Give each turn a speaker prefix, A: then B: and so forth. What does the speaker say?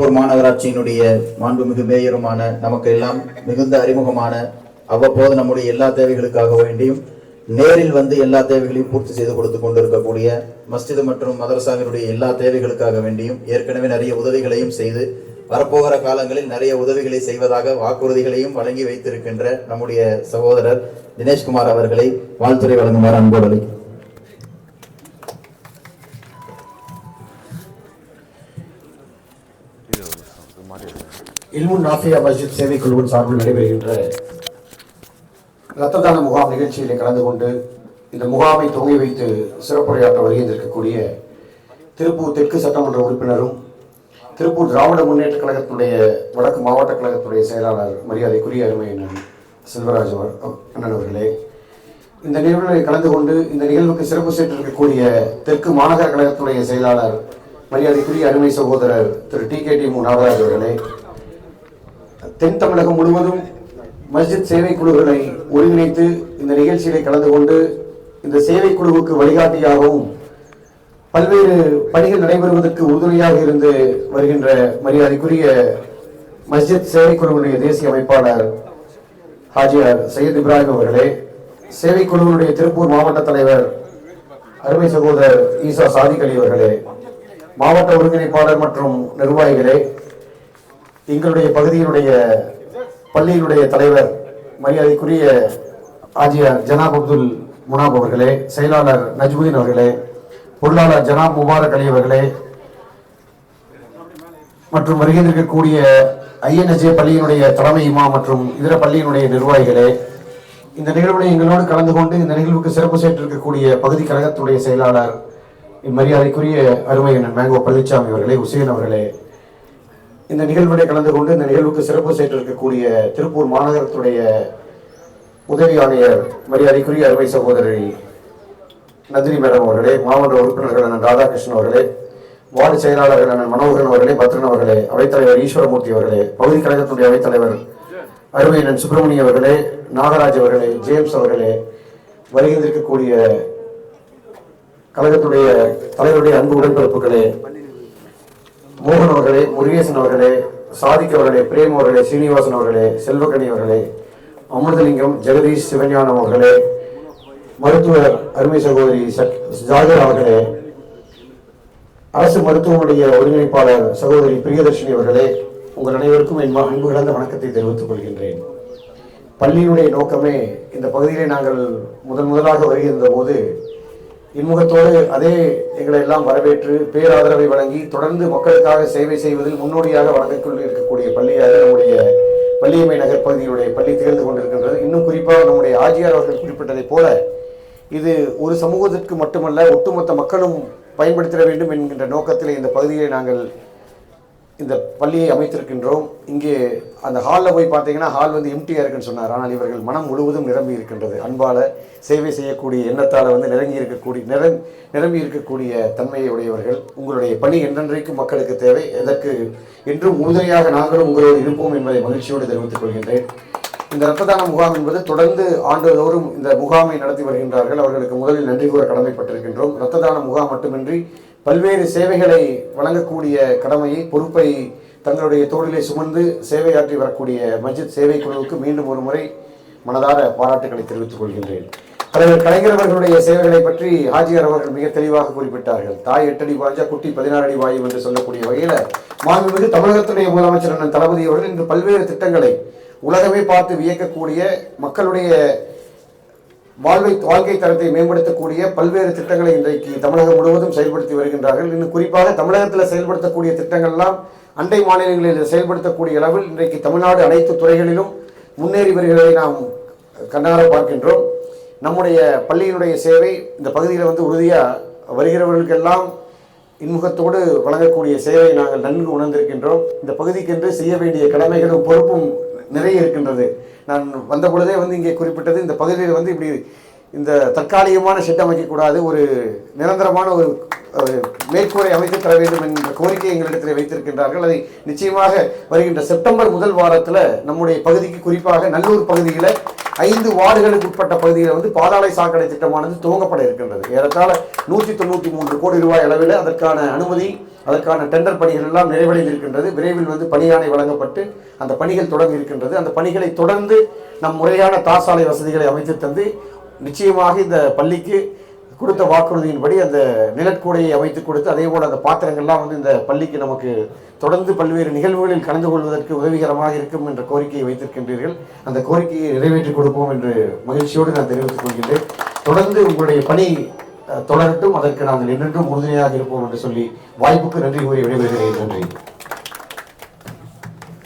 A: திருப்பூர் மாநகராட்சியினுடைய மாண்புமிகு மேயருமான நமக்கு எல்லாம் மிகுந்த அறிமுகமான அவ்வப்போது நம்முடைய எல்லா தேவைகளுக்காக வேண்டியும் நேரில் வந்து எல்லா தேவைகளையும் பூர்த்தி செய்து கொடுத்து கொண்டிருக்கக்கூடிய மஸ்ஜிது மற்றும் மதரசாவினுடைய எல்லா தேவைகளுக்காக வேண்டியும் ஏற்கனவே நிறைய உதவிகளையும் செய்து வரப்போகிற காலங்களில் நிறைய உதவிகளை செய்வதாக வாக்குறுதிகளையும் வழங்கி வைத்திருக்கின்ற நம்முடைய சகோதரர் தினேஷ்குமார் அவர்களை வாழ்த்துறை வழங்குமாறு அன்போடு அழைக்கிறேன்.
B: இல்முன் நாஃபியா மஸ்ஜித் சேவை குழுவின் சார்பில் நடைபெறுகின்ற இரத்த தான முகாம் நிகழ்ச்சியிலே கலந்து கொண்டு இந்த முகாமை தொங்கி வைத்து சிறப்புரையாற்ற வருகின்றிருக்கக்கூடிய திருப்பூர் தெற்கு சட்டமன்ற உறுப்பினரும் திருப்பூர் திராவிட முன்னேற்ற கழகத்துடைய வடக்கு மாவட்ட கழகத்துடைய செயலாளர் மரியாதைக்குரிய அருமை அண்ணன் செல்வராஜ் அண்ணன் அவர்களே. இந்த நிகழ்வில் கலந்து கொண்டு இந்த நிகழ்வுக்கு சிறப்பு சேர்த்திருக்கக்கூடிய தெற்கு மாநகர கழகத்துடைய செயலாளர் மரியாதைக்குரிய அருமை சகோதரர் திரு டி கே டி மு. நாகராஜ் அவர்களே தென் தமிழகம் முழுவதும் மஸ்ஜித் சேவை குழுக்களை ஒருங்கிணைத்து இந்த நிகழ்ச்சியிலே கலந்து கொண்டு இந்த சேவை குழுவுக்கு வழிகாட்டியாகவும் பல்வேறு பணிகள் நடைபெறுவதற்கு உறுதுணையாக இருந்து வருகின்ற மரியாதைக்குரிய மஸ்ஜித் சேவை குழுவினுடைய தேசிய அமைப்பாளர் ஹாஜியார் சையத் இப்ராஹிம் அவர்களே சேவை குழுவினுடைய திருப்பூர் மாவட்ட தலைவர் அருமை சகோதரர் ஈசா சாதிக் அலி அவர்களே மாவட்ட ஒருங்கிணைப்பாளர் மற்றும் நிர்வாகிகளே எங்களுடைய பகுதியினுடைய பள்ளியினுடைய தலைவர் மரியாதைக்குரிய ஆஜியார் ஜனாப் அப்துல் முனாப் அவர்களே செயலாளர் நஜ்முதீன் அவர்களே பொருளாளர் ஜனாப் முபாரக் அலி அவர்களே மற்றும் வருகின்றிருக்கக்கூடிய ஐஎன்எஸ்ஏ பள்ளியினுடைய தலைமை இமா மற்றும் இதர பள்ளியினுடைய நிர்வாகிகளே இந்த நிகழ்வில் எங்களோடு கலந்து கொண்டு இந்த நிகழ்வுக்கு சிறப்பு சேர்த்திருக்கக்கூடிய பகுதி கழகத்துடைய செயலாளர் மரியாதைக்குரிய அருமை மேங்கோ பழனிசாமி அவர்களே உசேன் அவர்களே இந்த நிகழ்வுடைய கலந்து கொண்டு இந்த நிகழ்வுக்கு சிறப்பு சேர்த்திருக்கக்கூடிய திருப்பூர் மாநகரத்துடைய உதவி ஆணையர் மரியாதைக்குரிய அருமை சகோதரி நந்தினி மேடம் அவர்களே மாவட்ட உறுப்பினர்கள் அண்ணன் ராதாகிருஷ்ணன் அவர்களே வார்டு செயலாளர்கள் அண்ணன் மனோகரன் அவர்களே பத்ரன் அவர்களே அவைத்தலைவர் ஈஸ்வரமூர்த்தி அவர்களே பகுதி கழகத்துடைய அவைத்தலைவர் அருமையண்ணன் சுப்பிரமணிய அவர்களே நாகராஜ் அவர்களே ஜேம்ஸ் அவர்களே வருகின்றிருக்கக்கூடிய கழகத்துடைய தலைவருடைய அன்பு உடன்பிறப்புகளே மோகன் அவர்களே முருகேசன் அவர்களே சாதிக் அவர்களே பிரேம் அவர்களே சீனிவாசன் அவர்களே செல்வக்கணி அவர்களே அமிர்தலிங்கம் ஜெகதீஷ் சிவஞானம் அவர்களே மருத்துவர் அருமை சகோதரி ஜாகர் அவர்களே அரசு மருத்துவமனைய ஒருங்கிணைப்பாளர் சகோதரி பிரியதர்ஷினி அவர்களே உங்கள் அனைவருக்கும் என் அன்பு கலந்த வணக்கத்தை தெரிவித்துக் கொள்கின்றேன். பள்ளியினுடைய நோக்கமே இந்த பகுதியிலே நாங்கள் முதன் முதலாக வருகின்ற போது இன்முகத்தோடு அதே எங்களை எல்லாம் வரவேற்று பேராதரவை வழங்கி தொடர்ந்து மக்களுக்காக சேவை செய்வதில் முன்னோடியாக வழங்கிக்கொண்டு இருக்கக்கூடிய பள்ளியாக நம்முடைய பள்ளியம்மை நகர் பகுதியுடைய பள்ளி திகழ்ந்து கொண்டிருக்கின்றது. இன்னும் குறிப்பாக நம்முடைய ஆஜியார் அவர்கள் குறிப்பிட்டதைப் போல இது ஒரு சமூகத்திற்கு மட்டுமல்ல ஒட்டுமொத்த மக்களும் பயன்படுத்திட வேண்டும் என்கின்ற நோக்கத்தில் இந்த பகுதியை நாங்கள் இந்த பள்ளியை அமைத்திருக்கின்றோம். இங்கே அந்த ஹாலில் போய் பார்த்தீங்கன்னா ஹால் வந்து எம்டியாக இருக்குன்னு சொன்னார். ஆனால் இவர்கள் மனம் முழுவதும் நிரம்பி இருக்கின்றது. அன்பால் சேவை செய்யக்கூடிய எண்ணத்தால் வந்து நிரங்கி இருக்கக்கூடிய நிரம் நிரம்பி இருக்கக்கூடிய தன்மையை உடையவர்கள். உங்களுடைய பணி என்றென்றைக்கும் மக்களுக்கு தேவை. எதற்கு? என்றும் உறுதுணையாக நாங்களும் உங்களோடு இருப்போம் என்பதை மகிழ்ச்சியோடு தெரிவித்துக் கொள்கின்றேன். இந்த ரத்ததான முகாம் என்பது தொடர்ந்து ஆண்டுதோறும் இந்த முகாமை நடத்தி வருகின்றார்கள். அவர்களுக்கு முதலில் நன்றி கூற கடமைப்பட்டிருக்கின்றோம். இரத்த தான முகாம் மட்டுமின்றி பல்வேறு சேவைகளை வழங்கக்கூடிய கடமையை பொறுப்பை தங்களுடைய தோளிலே சுமந்து சேவையாற்றி வரக்கூடிய மஸ்ஜித் சேவை குழுவுக்கு மீண்டும் ஒரு முறை மனதார பாராட்டுகளை தெரிவித்துக் கொள்கின்றேன். தலைவர் கலைஞர் அவர்களுடைய சேவைகளை பற்றி ஹாஜியார் அவர்கள் மிக தெளிவாக குறிப்பிட்டார்கள். தாய் எட்டடி பாய்ச்சா குட்டி பதினாறு அடி வாயு என்று சொல்லக்கூடிய வகையில் மாண்புமிகு தமிழகத்துடைய முதலமைச்சர் அண்ணன் தளபதி அவர்கள் இன்று பல்வேறு திட்டங்களை உலகமே பார்த்து வியக்கக்கூடிய மக்களுடைய வாழ்வை வாழ்க்கை தரத்தை மேம்படுத்தக்கூடிய பல்வேறு திட்டங்களை இன்றைக்கு தமிழகம் முழுவதும் செயல்படுத்தி வருகின்றார்கள். இன்னும் குறிப்பாக தமிழகத்தில் செயல்படுத்தக்கூடிய திட்டங்கள்லாம் அண்டை மாநிலங்களில் செயல்படுத்தக்கூடிய அளவில் இன்றைக்கு தமிழ்நாடு அனைத்து துறைகளிலும் முன்னேறி வருகிறதை நாம் கண்ணார பார்க்கின்றோம். நம்முடைய பள்ளியினுடைய சேவை இந்த பகுதியில் வந்து உறுதியாக வருகிறவர்களுக்கெல்லாம் இன்முகத்தோடு வழங்கக்கூடிய சேவையை நாங்கள் நன்கு உணர்ந்திருக்கின்றோம். இந்த பகுதிக்கென்று செய்ய வேண்டிய கடமைகளும் பொறுப்பும் நிறைய இருக்கின்றது. நான் வந்த பொழுதே வந்து இங்கே குறிப்பிட்டது இந்த பகுதியில் வந்து இப்படி இந்த தற்காலிகமான ஷெட் அமைக்கக்கூடாது ஒரு நிரந்தரமான ஒரு ஒரு மேற்கூரை அமைத்து தர வேண்டும் என்ற கோரிக்கை எங்களிடத்தில் வைத்திருக்கின்றார்கள். அதை நிச்சயமாக வருகின்ற செப்டம்பர் முதல் வாரத்தில் நம்முடைய பகுதிக்கு குறிப்பாக நல்லூர் பகுதியில் ஐந்து வார்டுகளுக்கு உட்பட்ட பகுதியில் வந்து பாதாளை சாக்கடை திட்டமானது துவங்கப்பட இருக்கின்றது. ஏறத்தாழ நூற்றி தொண்ணூற்றி மூன்று கோடி ரூபாய் அளவில் அதற்கான அனுமதி அதற்கான டெண்டர் பணிகள் எல்லாம் நிறைவடைந்து இருக்கின்றது. விரைவில் வந்து பணியாணை வழங்கப்பட்டு அந்த பணிகள் தொடங்கி இருக்கின்றது. அந்த பணிகளை தொடர்ந்து நம் முறையான தாசாலை வசதிகளை அமைத்து தந்து நிச்சயமாக இந்த பள்ளிக்கு கொடுத்த வாக்குறுதியின்படி அந்த நிலக்கூடையை அமைத்து கொடுத்து அதே போல் அந்த பாத்திரங்கள்லாம் வந்து இந்த பள்ளிக்கு நமக்கு தொடர்ந்து பல்வேறு நிகழ்வுகளில் கலந்து கொள்வதற்கு உதவிகரமாக இருக்கும் என்ற கோரிக்கையை வைத்திருக்கின்றீர்கள். அந்த கோரிக்கையை நிறைவேற்றி கொடுப்போம் என்று மகிழ்ச்சியோடு நான் தெரிவித்துக் கொள்கின்றேன். தொடர்ந்து உங்களுடைய பணி தொடரட்டும் அதற்கு நாங்கள் என்றென்றும் உறுதுணையாக இருப்போம் என்று சொல்லி வாய்ப்புக்கு நன்றி கூறி விடைபெறுகிறேன். நன்றி.